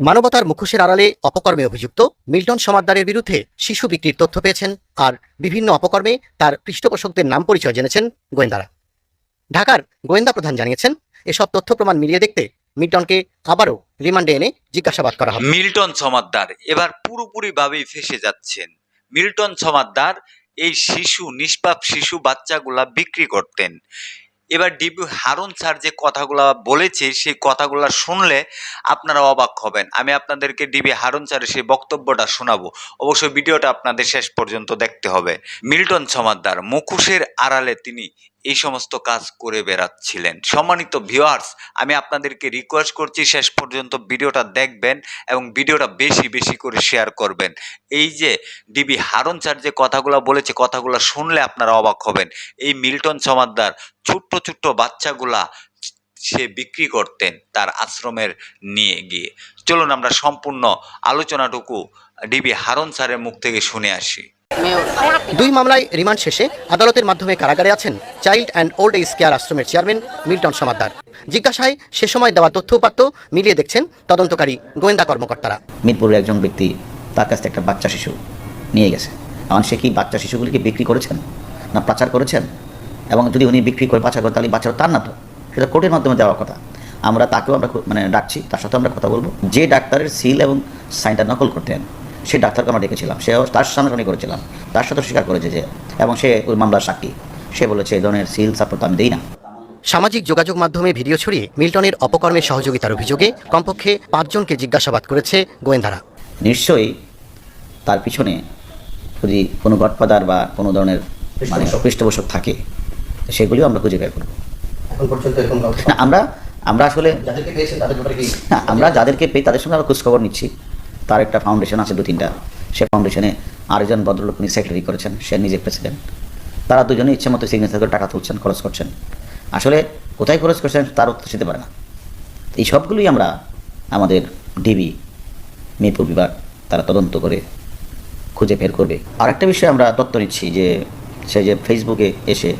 মানবতার মুখোশের আড়ালে অপকর্মে অভিযুক্ত মিল্টন সমাদ্দারের বিরুদ্ধে শিশু বিক্রির তথ্য পেয়েছেন আর বিভিন্ন অপকর্মে তার পৃষ্ঠপোষকদের নাম পরিচয় জেনেছেন গোয়েন্দারা। ঢাকার গোয়েন্দা প্রধান জানিয়েছেন, এসব তথ্য প্রমাণ মিলিয়ে দেখতে মিল্টনকে আবারও রিমান্ডে এনে জিজ্ঞাসাবাদ করা হবে। মিল্টন সমাদ্দার এবার পুরোপুরি ভাবেই ফেসে যাচ্ছেন। মিল্টন সমাদ্দার এই শিশু, নিষ্পাপ শিশু বাচ্চাগুলা বিক্রি করতেন। এবার ডিবি হারুন স্যার যে কথাগুলো বলেছে, সেই কথাগুলো শুনলে আপনারা অবাক হবেন। আমি আপনাদেরকে ডিবি হারুন স্যারের সেই বক্তব্যটা শোনাবো। অবশ্যই ভিডিওটা আপনাদের শেষ পর্যন্ত দেখতে হবে। মিল্টন সমাদ্দার মুখোশের আড়ালে তিনি এই সমস্ত কাজ করে বেড়াচ্ছিলেন। সম্মানিত ভিউয়ার্স আমি আপনাদেরকে রিকোয়েস্ট করছি শেষ পর্যন্ত ভিডিওটা দেখবেন এবং ভিডিওটা বেশি বেশি করে শেয়ার করবেন। এই যে ডিবি হারুন স্যার যে কথাগুলো বলেছে, কথাগুলো শুনলে আপনারা অবাক হবেন। এই মিল্টন সমাদ্দার ছোট্ট ছোট্ট বাচ্চাগুলা সে বিক্রি করতেন তার আশ্রমের নিয়ে গিয়ে। চলুন আমরা সম্পূর্ণ আলোচনাটুকু ডিবি হারুন স্যারের মুখ থেকে শুনে আসি। দুই মামলায় রিমান্ড শেষে আদালতের মাধ্যমে কারাগারে আছেন child and old age care আশ্রমের চেয়ারম্যান মিল্টন সমাদ্দার। জিজ্ঞাসায় সে সময় দেওয়া তথ্য উপাত্ত মিলিয়ে দেখছেন তদন্তকারী গোয়েন্দা কর্মকর্তারা। মিরপুরের একজন ব্যক্তি তার কাছ থেকে একটা বাচ্চা শিশু নিয়ে গেছে। এখন সে কি বাচ্চা শিশুগুলিকে বিক্রি করেছেন? না পাচার করেছেন? এবং যদি উনি বিক্রি করে পাচার করেন, তাহলে বাচ্চারা তার না তো? সেটা কোর্টের মাধ্যমে দেওয়ার কথা। আমরা তাকেও আমরা মানে ডাকছি, তার সাথে আমরা কথা বলব। যে ডাক্তারের সিল এবং সাইনটা নকল করতেন সেই ডাক্তারকে আমরা ডেকেছিলাম সেও তার সামনাসামনি করেছিলাম। তার সাথে স্বীকার করেছে যে এবং সে ওই মামলার সাক্ষী। সে বলেছে এই ধরনের সিল সাপোর্ট আমি দিই না। সামাজিক যোগাযোগ মাধ্যমে ভিডিও ছড়িয়ে মিল্টনের অপকর্মে সহযোগিতার অভিযোগে কমপক্ষে পাঁচজনকে জিজ্ঞাসাবাদ করেছে গোয়েন্দারা। নিশ্চয়ই তার পিছনে যদি কোনো গডফাদার বা কোনো ধরনের মানে পৃষ্ঠপোষক। থাকে সেগুলিও আমরা খুঁজে বের করব। এখন পর্যন্ত এরকম না আমরা আমরা আসলে না আমরা যাদেরকে পেয়ে তাদের সঙ্গে আমরা খোঁজখবর নিচ্ছি। তার একটা ফাউন্ডেশন আছে দু তিনটা। সে ফাউন্ডেশনে আরেকজন ভদ্রলোক উনি সেক্রেটারি করেছেন, সে নিজে প্রেসিডেন্ট তারা দুজনে ইচ্ছে মতো সিগনেচার করে টাকা তুলছেন, খরচ করছেন। আসলে কোথায় খরচ করছেন তার উত্তর দিতে পারে না। এই সবগুলোই আমরা আমাদের ডিবি, মিরপুর বিভাগ, তারা তদন্ত করে খুঁজে বের করবে। আর একটা বিষয়ে আমরা তথ্য নিচ্ছি যে, সে যে ফেসবুকে এসে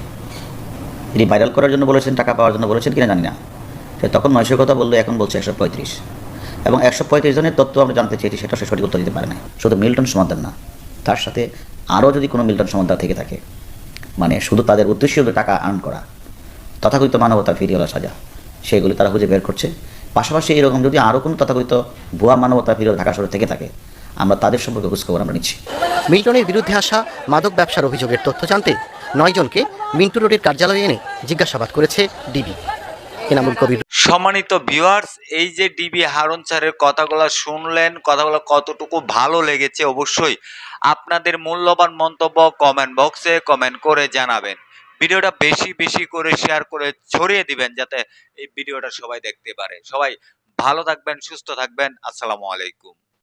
তিনি ভাইরাল করার জন্য বলেছেন, টাকা পাওয়ার জন্য বলেছেন কিনা জানি না। সে তখন নয়শোর কথা বলল, এখন বলছে একশো পঁয়ত্রিশ। এবং একশো পঁয়ত্রিশ জনের তথ্য আমরা জানতে চেয়েছি, সেটা সে সঠিক উত্তর দিতে পারে না শুধু মিল্টন সমাধান না, তার সাথে আরও যদি কোনো মিল্টন সমাধান থেকে থাকে মানে শুধু তাদের উদ্দেশ্য হলো টাকা আর্ন করা, তথাকথিত মানবতা ফিরিয়ে সাজা, সেগুলি তারা খুঁজে বের করছে। পাশাপাশি এরকম যদি আরও কোনো তথাকথিত ভুয়া মানবতা ফিরিয়ে ঢাকা শহরে থেকে থাকে, আমরা তাদের সম্পর্কে খোঁজখবর আমরা নিচ্ছি। মিল্টনের বিরুদ্ধে আসা মাদক ব্যবসার অভিযোগের তথ্য জানতে নয়জনকে মিন্টু রোডের কার্যালয়ে এনে জিজ্ঞাসাবাদ করেছে ডিবি। এনামুল কবির সম্মানিত ভিউয়ার্স এই যে ডিবি হারুন স্যারের কথাগুলো শুনলেন, কথাগুলো কতটুকু ভালো লেগেছে অবশ্যই আপনাদের মূল্যবান মন্তব্য কমেন্ট বক্সে কমেন্ট করে জানাবেন। ভিডিওটা বেশি বেশি করে শেয়ার করে ছড়িয়ে দিবেন যাতে এই ভিডিওটা সবাই দেখতে পারে। সবাই ভালো থাকবেন, সুস্থ থাকবেন। আসসালামু আলাইকুম।